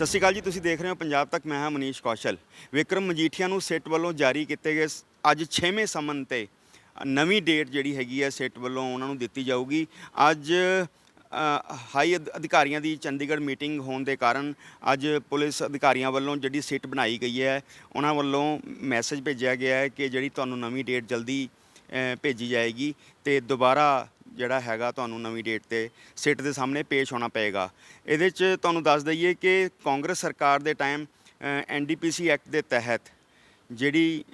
ਸਤਿ ਸ਼੍ਰੀ ਅਕਾਲ ਜੀ, ਤੁਸੀਂ ਦੇਖ ਰਹੇ ਹੋ ਪੰਜਾਬ ਤੱਕ, ਮੈਂ ਹਾਂ ਮਨੀਸ਼ ਕੌਸ਼ਲ। ਵਿਕਰਮ ਮਜੀਠੀਆ ਨੂੰ ਸਿੱਟ ਵੱਲੋਂ ਜਾਰੀ ਕੀਤੇ ਗਏ ਅੱਜ 6ਵੇਂ ਸਮਨ ਤੇ ਨਵੀਂ ਡੇਟ ਜਿਹੜੀ ਹੈਗੀ ਹੈ, ਸਿੱਟ ਵੱਲੋਂ ਉਹਨਾਂ ਨੂੰ ਦਿੱਤੀ ਜਾਊਗੀ। ਅੱਜ ਹਾਈ ਅਧ- ਅਧਿਕਾਰੀਆਂ ਦੀ ਚੰਡੀਗੜ੍ਹ ਮੀਟਿੰਗ ਹੋਣ ਦੇ ਕਾਰਨ ਅੱਜ ਪੁਲਿਸ ਅਧਿਕਾਰੀਆਂ ਵੱਲੋਂ ਜਿਹੜੀ ਸਿੱਟ ਬਣਾਈ ਗਈ ਹੈ, ਉਹਨਾਂ ਵੱਲੋਂ ਮੈਸੇਜ ਭੇਜਿਆ ਗਿਆ ਹੈ ਕਿ ਜਿਹੜੀ ਤੁਹਾਨੂੰ ਨਵੀਂ ਡੇਟ ਜਲਦੀ ਭੇਜੀ ਜਾਏਗੀ ਤੇ ਦੁਬਾਰਾ ਜਿਹੜਾ ਹੈਗਾ ਤੁਹਾਨੂੰ ਨਵੀਂ ਡੇਟ ਤੇ ਸਿੱਟ ਦੇ ਸਾਹਮਣੇ ਪੇਸ਼ ਹੋਣਾ ਪਏਗਾ। ਇਹਦੇ 'ਚ ਤੁਹਾਨੂੰ ਦੱਸ ਦਈਏ ਕਿ ਕਾਂਗਰਸ ਸਰਕਾਰ ਦੇ ਟਾਈਮ ਐਨਡੀਪੀਸੀ ਐਕਟ ਦੇ ਤਹਿਤ ਜਿਹੜੀ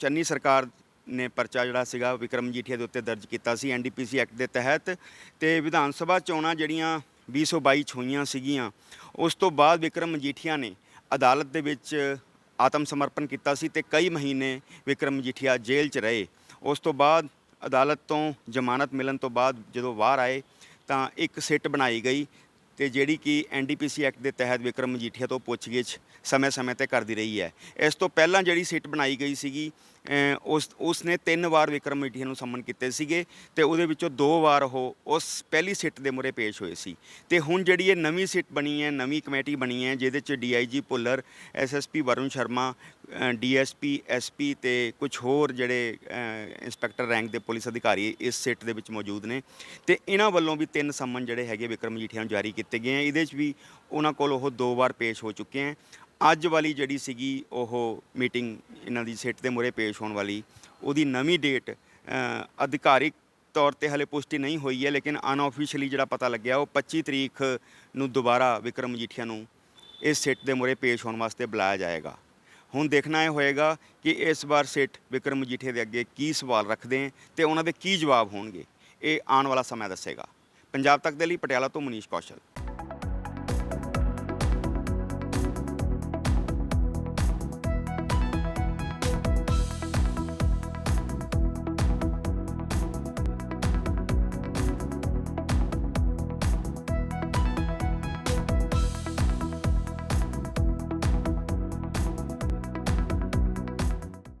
ਚੰਨੀ ਸਰਕਾਰ ਨੇ ਪਰਚਾ ਜਿਹੜਾ ਸੀਗਾ ਵਿਕਰਮ ਜੀਠੀਆ ਦੇ ਉੱਤੇ ਦਰਜ ਕੀਤਾ ਸੀ ਐਨਡੀਪੀਸੀ ਐਕਟ ਦੇ ਤਹਿਤ ਤੇ ਵਿਧਾਨ ਸਭਾ ਚੋਣਾਂ ਜਿਹੜੀਆਂ 2022 ਚ ਹੋਈਆਂ ਸੀਗੀਆਂ, ਉਸ ਤੋਂ ਬਾਅਦ ਵਿਕਰਮ ਮਜੀਠੀਆ ਨੇ ਅਦਾਲਤ ਦੇ ਵਿੱਚ ਆਤਮ ਸਮਰਪਣ ਕੀਤਾ ਸੀ ਤੇ ਕਈ ਮਹੀਨੇ ਵਿਕਰਮ ਮਜੀਠੀਆ ਜੇਲ੍ਹ 'ਚ ਰਹੇ। ਉਸ ਤੋਂ ਬਾਅਦ ਅਦਾਲਤ ਤੋਂ ਜ਼ਮਾਨਤ ਮਿਲਣ ਤੋਂ ਬਾਅਦ ਜਦੋਂ ਬਾਹਰ ਆਏ ਤਾਂ ਇੱਕ ਸਿੱਟ ਬਣਾਈ ਗਈ ਤੇ ਜਿਹੜੀ ਕਿ ਐਨਡੀਪੀਸੀ ਐਕਟ ਦੇ ਤਹਿਤ ਵਿਕਰਮ ਮਜੀਠੀਆ ਤੋਂ ਪੁੱਛਗਿੱਛ ਸਮੇਂ-ਸਮੇਂ ਤੇ ਕਰਦੀ ਰਹੀ ਹੈ। ਇਸ ਤੋਂ ਪਹਿਲਾਂ ਜਿਹੜੀ ਸਿੱਟ ਬਣਾਈ ਗਈ ਸੀਗੀ ਉਸ ਉਸ ਨੇ ਤਿੰਨ ਵਾਰ ਵਿਕਰਮ ਮਜੀਠੀਆ ਨੂੰ ਸੰਮਨ ਕੀਤੇ ਸੀਗੇ ਤੇ ਉਹਦੇ ਵਿੱਚੋਂ ਦੋ ਵਾਰ ਉਹ ਉਸ ਪਹਿਲੀ ਸਿੱਟ ਦੇ ਮੁਰੇ ਪੇਸ਼ ਹੋਏ ਸੀ। ਤੇ ਹੁਣ ਜਿਹੜੀ ਇਹ ਨਵੀਂ ਸਿੱਟ ਬਣੀ ਹੈ, ਨਵੀਂ ਕਮੇਟੀ ਬਣੀ ਹੈ, ਜਿਹਦੇ ਚ DIG Bhullar SSP Varun Sharma DSP, SP ਤੇ ਕੁਝ ਹੋਰ ਜਿਹੜੇ ਇੰਸਪੈਕਟਰ ਰੈਂਕ ਦੇ ਪੁਲਿਸ ਅਧਿਕਾਰੀ ਇਸ ਸਿੱਟ ਦੇ ਵਿੱਚ ਮੌਜੂਦ ਨੇ। ਤੇ ਇਹਨਾਂ ਵੱਲੋਂ ਵੀ ਤਿੰਨ ਸੰਮਨ ਜਿਹੜੇ ਹੈਗੇ ਵਿਕਰਮ ਮਜੀਠੀਆ ਨੂੰ ਜਾਰੀ ਕੀਤੇ ਗਏ ਆ। ਇਹਦੇ 'ਚ ਵੀ ਉਹਨਾਂ ਕੋਲ ਉਹ ਦੋ ਵਾਰ ਪੇਸ਼ ਹੋ ਚੁੱਕੇ ਆ। ਅੱਜ ਵਾਲੀ ਜਿਹੜੀ ਸੀਗੀ ਉਹ ਮੀਟਿੰਗ ਇਹਨਾਂ ਦੀ ਸਿੱਟ ਦੇ ਮੁਰੇ ਪੇਸ਼ ਹੋਣ ਵਾਲੀ, ਉਹਦੀ ਨਵੀਂ ਡੇਟ ਅਧਿਕਾਰਿਕ ਤੌਰ ਤੇ ਹਲੇ ਪੁਸ਼ਟੀ ਨਹੀਂ ਹੋਈ ਹੈ, ਲੇਕਿਨ ਅਨਆਫੀਸ਼ੀਅਲੀ ਜਿਹੜਾ ਪਤਾ ਲੱਗਿਆ ਉਹ 25 ਤਰੀਕ ਨੂੰ ਦੁਬਾਰਾ ਵਿਕਰਮ ਮਜੀਠੀਆ ਨੂੰ ਇਸ ਸਿੱਟ ਦੇ ਮੁਰੇ ਪੇਸ਼ ਹੋਣ ਵਾਸਤੇ ਬੁਲਾਇਆ ਜਾਏਗਾ। ਹੁਣ ਦੇਖਣਾ ਇਹ ਹੋਏਗਾ ਕਿ ਇਸ ਵਾਰ ਸੇਠ ਵਿਕਰਮ ਮਜੀਠੀਆ ਦੇ ਅੱਗੇ ਕੀ ਸਵਾਲ ਰੱਖਦੇ ਹਨ ਤੇ ਉਹਨਾਂ ਦੇ ਕੀ ਜਵਾਬ ਹੋਣਗੇ। ਇਹ ਆਉਣ ਵਾਲਾ ਸਮਾਂ ਦੱਸੇਗਾ। ਪੰਜਾਬ ਤੱਕ ਦੇ ਲਈ ਪਟਿਆਲਾ ਤੋਂ ਮਨੀਸ਼ ਕੌਸ਼ਲ।